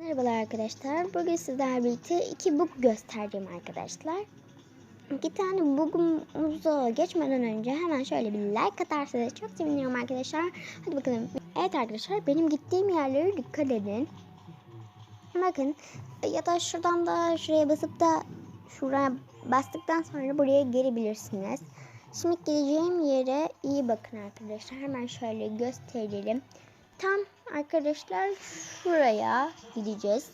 Merhabalar arkadaşlar. Bugün sizlerle birlikte iki bug göstereceğim arkadaşlar. İki tane bugumuza geçmeden önce hemen şöyle bir like atarsanız çok sevinirim arkadaşlar. Hadi bakalım. Evet arkadaşlar benim gittiğim yerlere dikkat edin. Bakın ya da şuradan da şuraya basıp da şuraya bastıktan sonra buraya gelebilirsiniz. Şimdi geleceğim yere iyi bakın arkadaşlar. Hemen şöyle gösterelim. Tam arkadaşlar şuraya gideceğiz.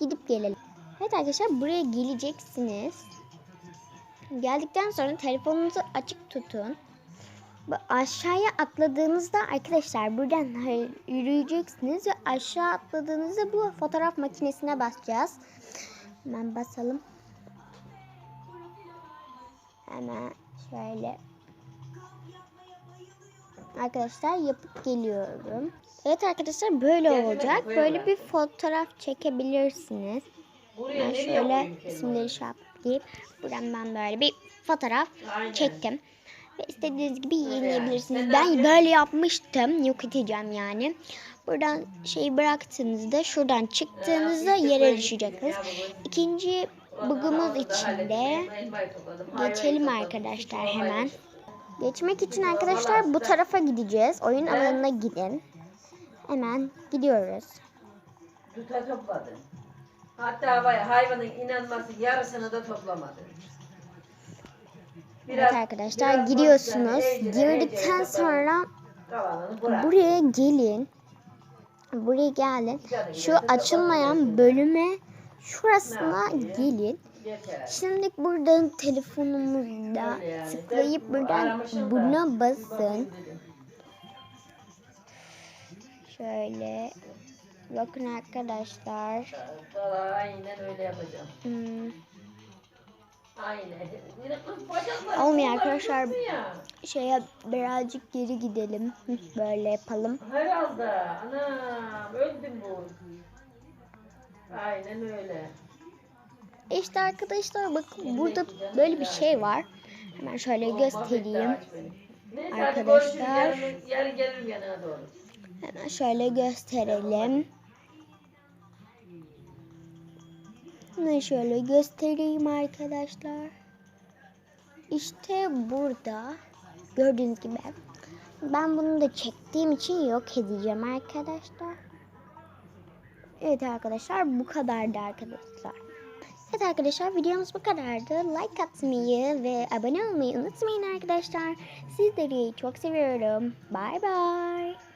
Gidip gelelim. Evet arkadaşlar buraya geleceksiniz. Geldikten sonra telefonunuzu açık tutun. Aşağıya atladığınızda arkadaşlar buradan yürüyeceksiniz ve aşağı atladığınızda bu fotoğraf makinesine basacağız. Hemen basalım. Hemen şöyle Arkadaşlar yapıp geliyorum. Evet arkadaşlar böyle olacak. Böyle bir fotoğraf çekebilirsiniz. Ben şöyle isimleri şey yapayım. Buradan ben böyle bir fotoğraf çektim. Ve istediğiniz gibi yenilebilirsiniz. Ben böyle yapmıştım. Yok edeceğim yani. Buradan şeyi bıraktığınızda şuradan çıktığınızda yere düşeceksiniz. İkinci bugumuz için de geçelim arkadaşlar hemen. Geçmek için arkadaşlar bu tarafa gideceğiz. Oyun alanına gidin. Hemen gidiyoruz. Tuta topladı. Hatta hayvanın inanması yarısını da toplamadı. Evet arkadaşlar gidiyorsunuz. Girdikten sonra buraya gelin. Buraya gelin. Şu açılmayan bölüme şurasına gelin. Şimdi buradan telefonumuzda tıklayıp buradan buna basın. Şöyle bakın arkadaşlar. Aynen öyle yapacağım. Hmm, Aynen. Olmuyor arkadaşlar. şeye birazcık geri gidelim. Böyle yapalım. Herhalde. Anam öldüm bu. Aynen öyle. İşte arkadaşlar bakın burada böyle bir şey var. Hemen şöyle göstereyim. Arkadaşlar. Hemen şöyle gösterelim. Hemen şöyle göstereyim arkadaşlar. İşte burada gördüğünüz gibi ben bunu da çektiğim için yok edeceğim arkadaşlar. Evet arkadaşlar bu kadardı arkadaşlar. Evet arkadaşlar videomuz bu kadardı. Like atmayı ve abone olmayı unutmayın arkadaşlar. Sizleri çok seviyorum. Bye bye.